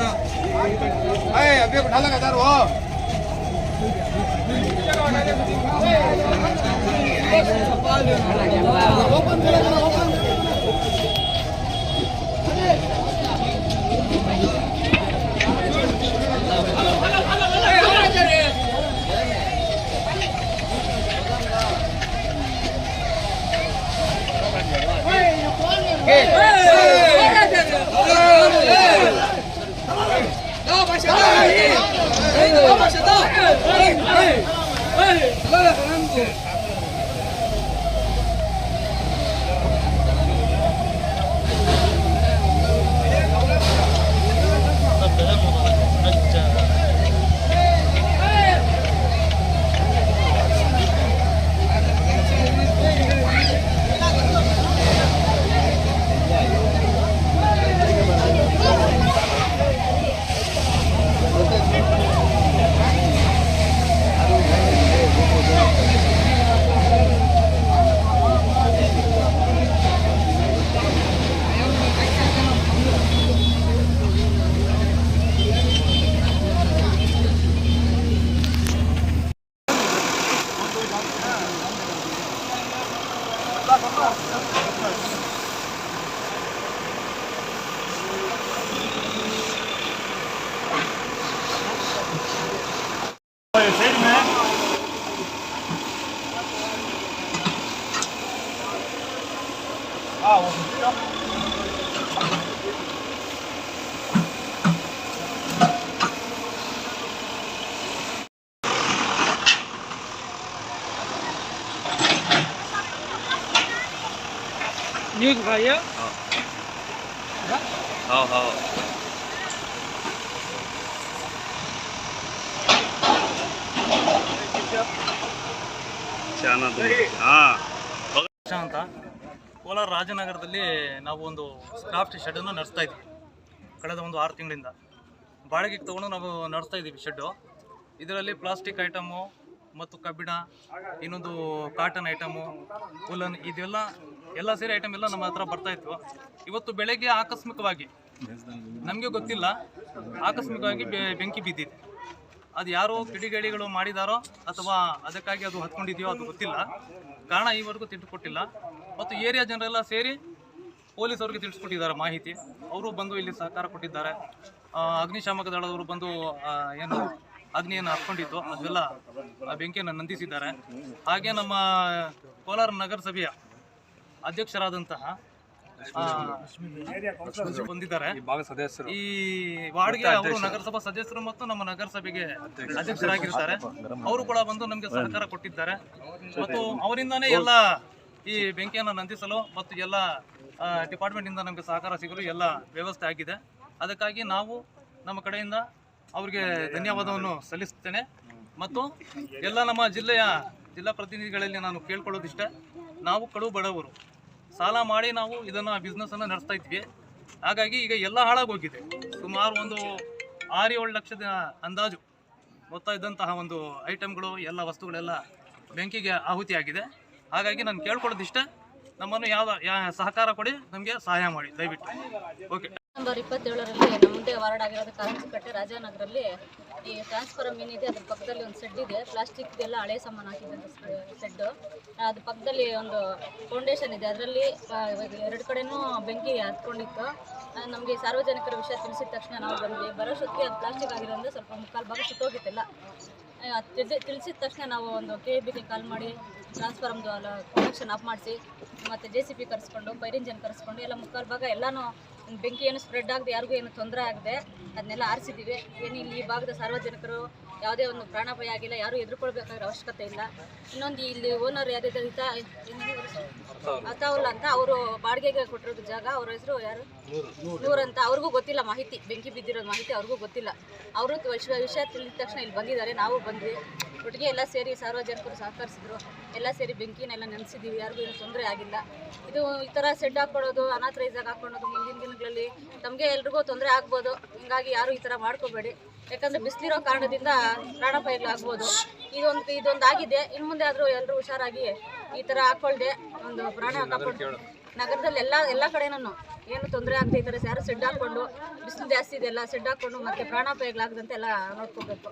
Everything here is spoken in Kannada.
अरे अभी उठा लगा सर वो वो बंद करा 아, 오십시오. 여기 가요? 어. 어, 어. 제 하나 더. 아. 괜찮다. ಕೋಲಾರ ರಾಜನಗರದಲ್ಲಿ ನಾವು ಒಂದು ಕ್ರಾಫ್ಟ್ ಶೆಡ್ಡನ್ನು ನಡೆಸ್ತಾ ಇದ್ವಿ. ಕಳೆದ ಒಂದು ಆರು ತಿಂಗಳಿಂದ. ಬಾಡಿಗೆಗೆ ತೊಗೊಂಡು ನಾವು ನಡೆಸ್ತಾ ಇದ್ದೀವಿ ಶೆಡ್ಡು ಇದರಲ್ಲಿ ಪ್ಲಾಸ್ಟಿಕ್ ಐಟಮು ಮತ್ತು ಕಬ್ಬಿಣ, ಇನ್ನೊಂದು ಕಾಟನ್ ಐಟಮು ಉಲನ್ ಇದೆಲ್ಲ, ಎಲ್ಲ ಸೇರಿ ಐಟಮ್ ಎಲ್ಲ ನಮ್ಮ ಹತ್ರ ಬರ್ತಾ ಇತ್ತು. ಇವತ್ತು ಬೆಳಗ್ಗೆ ಆಕಸ್ಮಿಕವಾಗಿ, ನಮಗೆ ಗೊತ್ತಿಲ್ಲ, ಆಕಸ್ಮಿಕವಾಗಿ ಬೆಂಕಿ ಬಿದ್ದಿದೆ. ಅದು ಯಾರೋ ಕಿಡಿಗೇಡಿಗಳು ಮಾಡಿದಾರೋ ಅಥವಾ ಅದಕ್ಕಾಗಿ ಅದು ಹತ್ಕೊಂಡಿದೆಯೋ ಅದು ಗೊತ್ತಿಲ್ಲ. ಕಾರಣ ಈವರೆಗೂ ತಿಳ್ಕೊಟ್ಟಿಲ್ಲ ಮತ್ತು ಏರಿಯಾ ಜನರೆಲ್ಲ ಸೇರಿ ಪೊಲೀಸ್ ಅವ್ರಿಗೆ ತಿಳಿಸ್ಕೊಟ್ಟಿದ್ದಾರೆ ಮಾಹಿತಿ. ಅವರು ಬಂದು ಇಲ್ಲಿ ಸಹಕಾರ ಕೊಟ್ಟಿದ್ದಾರೆ. ಅಗ್ನಿಶಾಮಕ ದಳದವರು ಬಂದು ಏನು ಅಗ್ನಿಯನ್ನು ಹತ್ಕೊಂಡಿದ್ದು, ಅದೆಲ್ಲ ಆ ಬೆಂಕಿಯನ್ನು ನಂದಿಸಿದ್ದಾರೆ. ಹಾಗೆ ನಮ್ಮ ಕೋಲಾರ ನಗರಸಭೆಯ ಅಧ್ಯಕ್ಷರಾದಂತಹ ಹೊಂದಿದ್ದಾರೆ ಈ ವಾರ್ಡ್ಗೆ ಅವರು ನಗರಸಭಾ ಸದಸ್ಯರು ಮತ್ತು ನಮ್ಮ ನಗರಸಭೆಗೆ ಅಧ್ಯಕ್ಷರಾಗಿರ್ತಾರೆ. ಅವರು ಕೂಡ ಬಂದು ನಮಗೆ ಸಹಕಾರ ಕೊಟ್ಟಿದ್ದಾರೆ. ಮತ್ತು ಅವರಿಂದಾನೇ ಎಲ್ಲ ಈ ಬೆಂಕಿಯನ್ನು ನಂದಿಸಲು ಮತ್ತು ಎಲ್ಲ ಡಿಪಾರ್ಟ್ಮೆಂಟ್ ಇಂದ ನಮಗೆ ಸಹಕಾರ ಸಿಗಲು ಎಲ್ಲ ವ್ಯವಸ್ಥೆ ಆಗಿದೆ. ಅದಕ್ಕಾಗಿ ನಾವು ನಮ್ಮ ಕಡೆಯಿಂದ ಅವರಿಗೆ ಧನ್ಯವಾದವನ್ನು ಸಲ್ಲಿಸುತ್ತೇನೆ ಮತ್ತು ಎಲ್ಲ ನಮ್ಮ ಜಿಲ್ಲೆಯ ಜಿಲ್ಲಾ ಪ್ರತಿನಿಧಿಗಳಲ್ಲಿ ನಾನು ಕೇಳ್ಕೊಳ್ಳೋದಿಷ್ಟೇ. ನಾವು ಕಡು ಬಡವರು ಸಾಲ ಮಾಡಿ ನಾವು ಇದನ್ನು ಬಿಸ್ನೆಸ್ಸನ್ನು ನಡೆಸ್ತಾ ಇದ್ವಿ. ಹಾಗಾಗಿ ಈಗ ಎಲ್ಲ ಹಾಳಾಗೋಗಿದೆ. ಸುಮಾರು ಒಂದು ಆರು ಏಳು ಲಕ್ಷದ ಅಂದಾಜು ಮೊತ್ತ ಇದ್ದಂತಹ ಒಂದು ಐಟಮ್ಗಳು ಎಲ್ಲ ವಸ್ತುಗಳೆಲ್ಲ ಬೆಂಕಿಗೆ ಆಹುತಿಯಾಗಿದೆ. ಹಾಗಾಗಿ ನಾನು ಕೇಳ್ಕೊಳ್ಳೋದಿಷ್ಟೇ, ನಮ್ಮನ್ನು ಯಾವ ಸಹಕಾರ ಕೊಡಿ, ನಮಗೆ ಸಹಾಯ ಮಾಡಿ, ದಯವಿಟ್ಟು. ಓಕೆ ನಂಬರ್ ಇಪ್ಪತ್ತೇಳರಲ್ಲಿ ನಮ್ಮದೇ ವಾರ್ಡ್ ಆಗಿರೋದು ಕಾರಂಜಿಕಟ್ಟೆ ರಾಜಾನಗರಲ್ಲಿ ಈ ಟ್ರಾನ್ಸ್ಫಾರಮ್ ಏನಿದೆ, ಅದ್ರ ಪಕ್ಕದಲ್ಲಿ ಒಂದು ಸೆಡ್ ಇದೆ. ಪ್ಲಾಸ್ಟಿಕ್ ಎಲ್ಲ ಹಳೆ ಸಾಮಾನು ಹಾಕಿದಂಥ ಸೆಡ್ಡು ಅದ್ರ ಪಕ್ಕದಲ್ಲಿ ಒಂದು ಫೌಂಡೇಶನ್ ಇದೆ. ಅದರಲ್ಲಿ ಎರಡು ಕಡೆನೂ ಬೆಂಕಿ ಹತ್ಕೊಂಡಿತ್ತು. ನಮಗೆ ಸಾರ್ವಜನಿಕರ ವಿಷಯ ತಿಳಿಸಿದ ತಕ್ಷಣ ನಾವು ಬಂದ್ವಿ ಬರೋಷ್ಟೊತ್ತಿಗೆ ಅದು ಪ್ಲಾಸ್ಟಿಕ್ ಆಗಿರೋದ್ರಿಂದ ಸ್ವಲ್ಪ ಮುಕ್ಕಾಲು ಭಾಗ ಸುಟ್ಟೋಗಿತ್ತಿಲ್ಲ ತಿಳಿಸಿದ ತಕ್ಷಣ ನಾವು ಒಂದು ಕೆ ಬಿಗೆ ಕಾಲ್ ಮಾಡಿ ಟ್ರಾನ್ಸ್ಫಾರಮ್ದು ಕನೆಕ್ಷನ್ ಆಫ್ ಮಾಡಿಸಿ, ಮತ್ತು ಜೆ ಸಿ ಬಿ ಕರೆಸ್ಕೊಂಡು ಫೈರ್ ಇಂಜನ್ ಕರೆಸ್ಕೊಂಡು, ಎಲ್ಲ ಮುಕ್ಕಾಲು ಭಾಗ ಎಲ್ಲನೂ ಬೆಂಕಿ ಏನು ಸ್ಪ್ರೆಡ್ ಆಗದೆ, ಯಾರಿಗೂ ಏನು ತೊಂದರೆ ಆಗದೆ ಅದನ್ನೆಲ್ಲ ಆರಿಸಿದ್ದೀವಿ. ಏನು ಇಲ್ಲಿ ಈ ಭಾಗದ ಸಾರ್ವಜನಿಕರು ಯಾವುದೇ ಒಂದು ಪ್ರಾಣಾಪಾಯ ಆಗಿಲ್ಲ, ಯಾರೂ ಎದುರ್ಕೊಳ್ಬೇಕಾಗಿರೋ ಅವಶ್ಯಕತೆ ಇಲ್ಲ. ಇನ್ನೊಂದು ಇಲ್ಲಿ ಓನರ್ ಯಾರಿದ್ದಾರೆ? ಹಿತ ಅತಾವುಲ್ಲ ಅಂತ ಅವರು ಬಾಡಿಗೆಗೆ ಕೊಟ್ಟಿರೋದು ಜಾಗ, ಅವ್ರ ಹೆಸರು ಯಾರು? ನೂರು ಅಂತ. ಅವ್ರಿಗೂ ಗೊತ್ತಿಲ್ಲ ಮಾಹಿತಿ. ಬೆಂಕಿ ಬಿದ್ದಿರೋ ಮಾಹಿತಿ ಅವ್ರಿಗೂ ಗೊತ್ತಿಲ್ಲ. ಅವರು ವಿಷಯ ವಿಷಯ ತಿಳಿದ ತಕ್ಷಣ ಇಲ್ಲಿ ಬಂದಿದ್ದಾರೆ. ನಾವು ಬಂದ್ವಿ. ಒಟ್ಟಿಗೆ ಎಲ್ಲ ಸೇರಿ ಸಾರ್ವಜನಿಕರು ಸಹಕರಿಸಿದ್ರು. ಎಲ್ಲ ಸೇರಿ ಬೆಂಕಿನೆಲ್ಲ ನೆನೆಸಿದ್ದೀವಿ. ಯಾರಿಗೂ ಏನು ತೊಂದರೆ ಆಗಿಲ್ಲ. ಇದು ಈ ಥರ ಸೆಡ್ ಹಾಕ್ಕೊಳ್ಳೋದು ಅನಾಥರೈಸಾಗಿ ಹಾಕ್ಕೊಳ್ಳೋದು ಮುಂದಿನ ದಿನಗಳಲ್ಲಿ ತಮಗೆ ಎಲ್ರಿಗೂ ತೊಂದರೆ ಆಗ್ಬೋದು. ಹಿಂಗಾಗಿ ಯಾರು ಈ ಥರ ಮಾಡ್ಕೋಬೇಡಿ. ಯಾಕಂದರೆ ಬಿಸಿಲಿರೋ ಕಾರಣದಿಂದ ಪ್ರಾಣಾಪಾಯಗಳಾಗ್ಬೋದು ಇದೊಂದು ಇದೊಂದು ಆಗಿದೆ ಇನ್ನು ಮುಂದೆ ಆದರೂ ಎಲ್ಲರೂ ಹುಷಾರಾಗಿ ಈ ಥರ ಹಾಕ್ಕೊಳ್ದೆ ಒಂದು ಪ್ರಾಣ ಹಾಕೊಂಡು ನಗರದಲ್ಲಿ ಎಲ್ಲ ಎಲ್ಲ ಕಡೆನೂ ಏನು ತೊಂದರೆ ಆಗದೆ ಈ ಥರ ಯಾರು ಸೆಡ್ ಹಾಕ್ಕೊಂಡು ಬಿಸಿಲು ಜಾಸ್ತಿ ಇದೆಯಲ್ಲ ಸೆಡ್ ಹಾಕ್ಕೊಂಡು ಮತ್ತೆ ಪ್ರಾಣಾಪಾಯಗಳಾಗದಂತೆ ಎಲ್ಲ ನೋಡ್ಕೋಬೇಕು.